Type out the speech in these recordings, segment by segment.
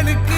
மகளுக்கு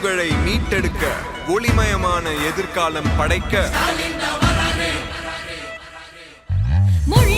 புகழை மீட்டெடுக்க ஒளிமயமான எதிர்காலம் படைக்க. மொழி